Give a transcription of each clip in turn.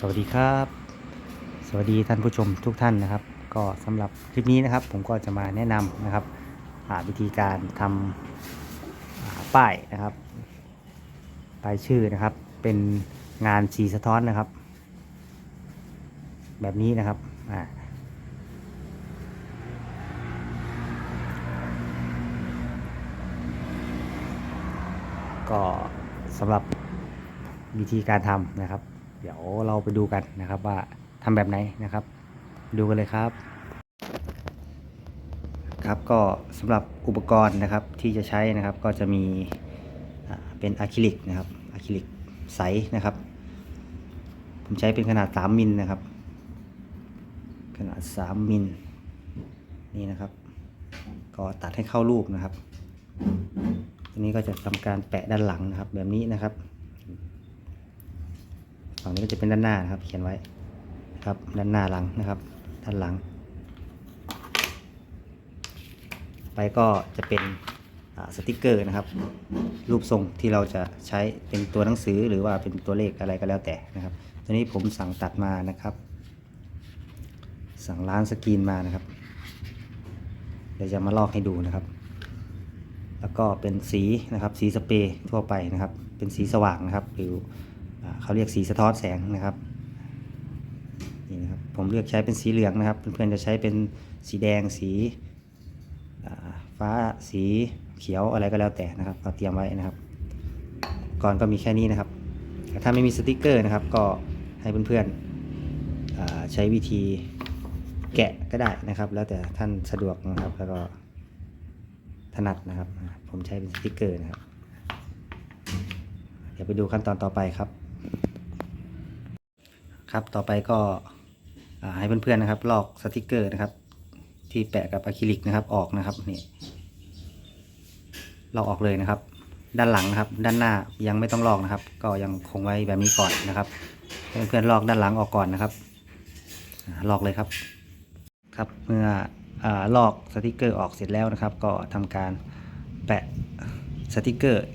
สวัสดีครับ สวัสดีท่านผู้ชมทุกท่านนะครับ ก็สำหรับคลิปนี้นะครับ ผมก็จะมาแนะนำนะครับอ่าวิธีการทำอ่าป้ายนะครับป้ายชื่อนะครับ เป็นงานสีสะท้อนนะครับ แบบนี้นะครับอ่าก็สำหรับวิธีการทำนะครับ เดี๋ยวเราไปดูกันนะครับว่าทำแบบไหนนะครับ ดูกันเลยครับ ครับก็สำหรับอุปกรณ์นะครับที่จะใช้นะครับก็จะมีเป็นอะคริลิกนะครับอะคริลิกใสนะครับ ผมใช้เป็นขนาด 3มิลนะครับ ขนาด 3มิลนี่นะครับ ก็ตัดให้เข้ารูปนะครับทีนี้ก็จะทำการแปะด้านหลังนะครับแบบนี้นะครับ ฝั่งนี้ก็จะเป็นด้านหน้านะครับ เขียนไว้ครับ ด้านหน้าหลังนะครับ ด้านหลัง ไปก็จะเป็นสติกเกอร์นะครับ รูปทรงที่เราจะใช้เป็นตัวหนังสือหรือว่าเป็นตัวเลขอะไรก็แล้วแต่นะครับ ตัวนี้ผมสั่งตัดมานะครับ สั่งร้านสกรีนมานะครับ เดี๋ยวจะมาลอกให้ดูนะครับ แล้วก็เป็นสีนะครับ สีสเปรย์ทั่วไปนะครับ เป็นสีสว่างนะครับหรือ เขาเรียกสีสะท้อนแสงนะครับนี่นะครับ ผมเลือกใช้เป็นสีเหลืองนะครับ เพื่อนๆจะใช้เป็นสีแดงสีฟ้าสีเขียวอะไรก็แล้วแต่นะครับเราเตรียมไว้นะครับก่อนก็มีแค่นี้นะครับ ถ้าไม่มีสติกเกอร์นะครับ ก็ให้เพื่อนๆใช้วิธีแกะก็ได้นะครับ แล้วแต่ท่านสะดวกนะครับ แล้วก็ถนัดนะครับ ผมใช้เป็นสติกเกอร์นะครับ เดี๋ยวไปดูขั้นตอนต่อไปครับ ครับต่อไปก็ให้เพื่อนๆนะครับ ลอกสติกเกอร์นะครับ ที่แปะกับอะคริลิกนะครับออกนะครับนี่ลอกออกเลยนะครับ ด้านหลังนะครับ ด้านหน้ายังไม่ต้องลอกนะครับ ก็ยังคงไว้แบบนี้ก่อนนะครับให้เพื่อนๆลอกด้านหลังออกก่อนนะครับลอกเลยครับครับเมื่ออลอกสติกเกอร์ออกเสร็จแล้วนะครับ ก็ทำการแปะสติกเกอร์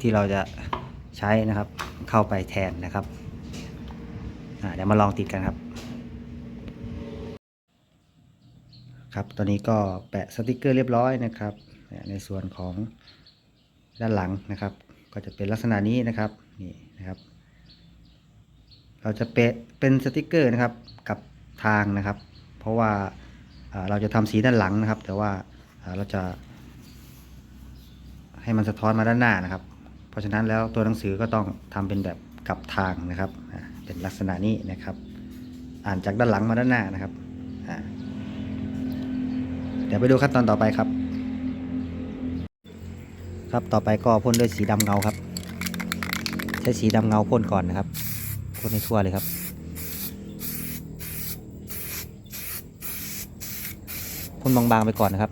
ที่เราจะใช้นะครับเข้าไปแทนนะครับ เดี๋ยวมาลองติดกันครับ ครับ ตอนนี้ก็แปะสติกเกอร์เรียบร้อยนะครับ ในส่วนของด้านหลังนะครับ ก็จะเป็นลักษณะนี้นะครับ นี่นะครับ เราจะเปะเป็นสติกเกอร์นะครับกับทางนะครับ เพราะว่าเราจะทำสีด้านหลังนะครับ แต่ว่าเราจะ ให้มันสะท้อนมาด้านหน้านะครับ เพราะฉะนั้นแล้วตัวหนังสือก็ต้องทำเป็นแบบกับทางนะครับ เป็นลักษณะนี้นะครับ อ่านจากด้านหลังมาด้านหน้านะครับเดี๋ยวไปดูขั้นตอนต่อไปครับ ครับต่อไปก็พ่นด้วยสีดำเงาครับ ใช้สีดำเงาพ่นก่อนนะครับพ่นให้ทั่วเลยครับพ่นบางๆไปก่อนนะครับ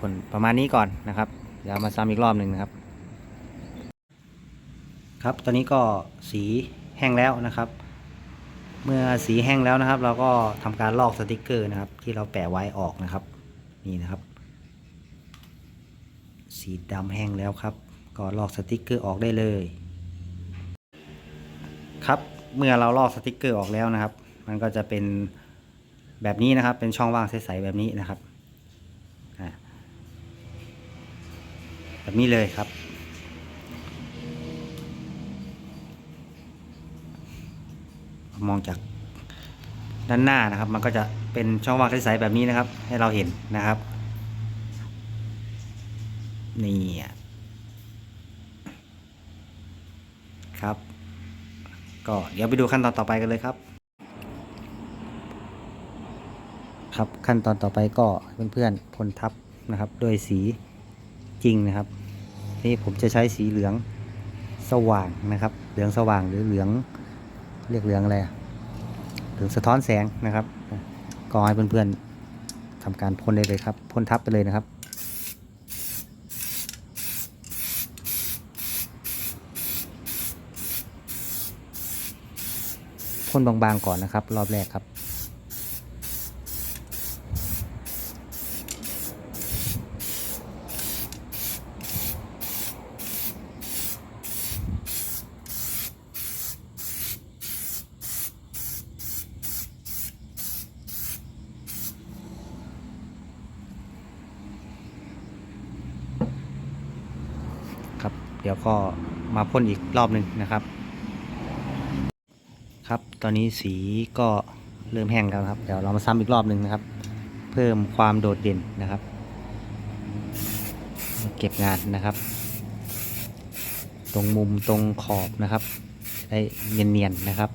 ผลประมาณนี้ก่อนนะครับเดี๋ยวมาซ้ำอีกรอบหนึ่งนะครับ ครับตอนนี้ก็สีแห้งแล้วนะครับ เมื่อสีแห้งแล้วนะครับ เราก็ทำการลอกสติกเกอร์นะครับ ที่เราแปะไว้ออกนะครับ นี่นะครับ สีดำแห้งแล้วครับ ก็ลอกสติกเกอร์ออกได้เลย ครับเมื่อเราลอกสติกเกอร์ออกแล้วนะครับ มันก็จะเป็นแบบนี้นะครับ เป็นช่องว่างใสๆแบบนี้นะครับอ่า แบบนี้เลยครับ มองจากด้านหน้านะครับ มันก็จะเป็นช่องว่างใสๆแบบนี้นะครับ ให้เราเห็นนะครับนี่ครับ ก็เดี๋ยวไปดูขั้นตอนต่อไปกันเลยครับ ครับขั้นตอนต่อไปก็เพื่อนๆพ่นทับนะครับ ด้วยสี จริงนะครับ นี่ผมจะใช้สีเหลืองสว่างนะครับ เหลืองสว่างหรือเหลืองเรียกเหลืองอะไรเหลืองสะท้อนแสงนะครับก็ให้เพื่อนๆทำการพ่นได้เลยครับพ่นทับไปเลยนะครับพ่นบางๆก่อนนะครับ รอบแรกครับ ครับ เดี๋ยวก็มาพ่นอีกรอบหนึ่งนะครับ ครับตอนนี้สีก็เริ่มแห้งแล้วครับ เดี๋ยวเรามาซ้ำอีกรอบหนึ่งนะครับ เพิ่มความโดดเด่นนะครับ เก็บงานนะครับ ตรงมุมตรงขอบนะครับ ได้เนียนๆนะครับ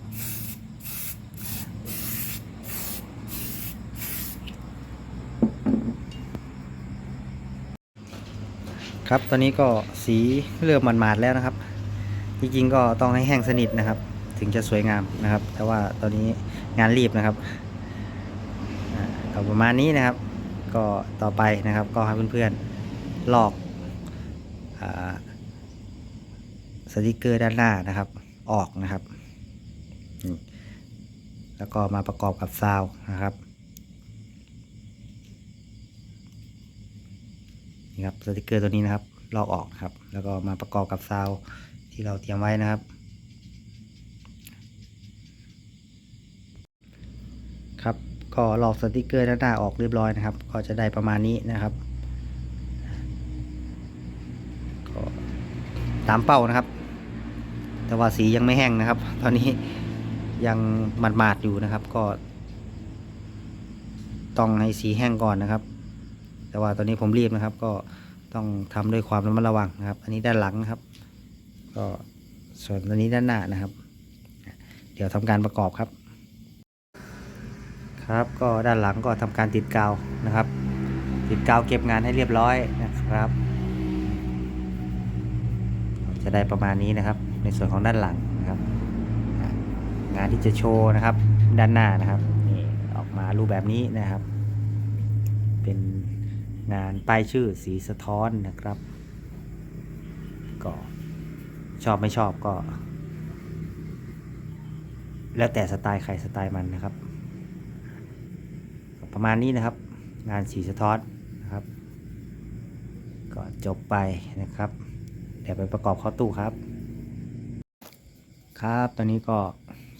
ครับตอนนี้ก็สีเริ่มหมาดๆแล้วนะครับ จริงๆก็ต้องให้แห้งสนิทนะครับ ถึงจะสวยงามนะครับ แต่ว่าตอนนี้งานรีบนะครับก็ประมาณนี้นะครับ ก็ต่อไปนะครับ ก็ให้เพื่อนๆลอกอสติกเกอร์ด้านหน้านะครับ ออกนะครับ แล้วก็มาประกอบกับซาวนะครับ นี่ครับสติกเกอร์ตัวนี้นะครับลอกออกครับ แล้วก็มาประกอบกับซาวที่เราเตรียมไว้นะครับ ครับก็ลอกสติกเกอร์ด้านหน้าออกเรียบร้อยนะครับ ก็จะได้ประมาณนี้นะครับก็ตามเป้านะครับ แต่ว่าสียังไม่แห้งนะครับ ตอนนี้ยังหมาดๆอยู่นะครับ ก็ ต้องให้สีแห้งก่อนนะครับ แต่ว่าตอนนี้ผมรีบนะครับ ก็ต้องทำด้วยความระมัดระวังนะครับ อันนี้ด้านหลังนะครับ ก็ส่วนตัวนี้ด้านหน้านะครับ เดี๋ยวทำการประกอบครับ ครับก็ด้านหลังก็ทำการติดกาวนะครับ ติดกาวเก็บงานให้เรียบร้อยนะครับ จะได้ประมาณนี้นะครับ ในส่วนของด้านหลังนะครับ งานที่จะโชว์นะครับ ด้านหน้านะครับนี่ออกมารูปแบบนี้นะครับ เป็น งานป้ายชื่อสีสะท้อนนะครับ ก็ชอบไม่ชอบก็ แล้วแต่สไตล์ใครสไตล์มันนะครับ ประมาณนี้นะครับ งานสีสะท้อนนะครับ ก็จบไปนะครับ เดี๋ยวไปประกอบเข้าตู้ครับ ครับตอนนี้ก็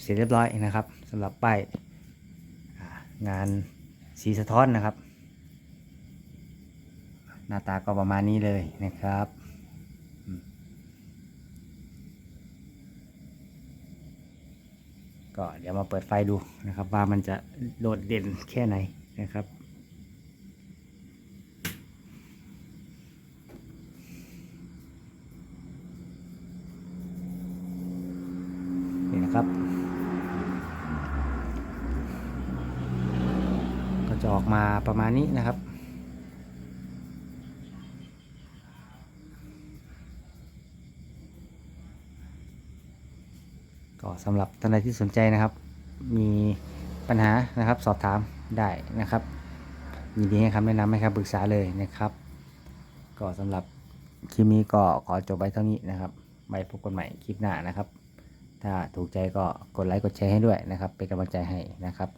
เสร็จเรียบร้อยนะครับสำหรับป้ายงานสีสะท้อนนะครับ หน้าตาก็ประมาณนี้เลยนะครับ ก็เดี๋ยวมาเปิดไฟดูนะครับ ว่ามันจะโดดเด่นแค่ไหนนะครับนี่นะครับ ก็จะออกมาประมาณนี้นะครับ ก็สำหรับท่านใดที่สนใจนะครับ มีปัญหานะครับสอบถามได้นะครับยินดีให้คำแนะนำให้คำปรึกษาเลยนะครับ ก็สำหรับคลิปนี้ก็ขอจบไว้เท่านี้นะครับไว้พบกันใหม่คลิปหน้านะครับ ถ้าถูกใจก็กดไลค์กดแชร์ให้ด้วยนะครับ เป็นกำลังใจให้นะครับ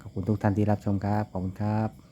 ขอบคุณทุกท่านที่รับชมครับ ขอบคุณครับ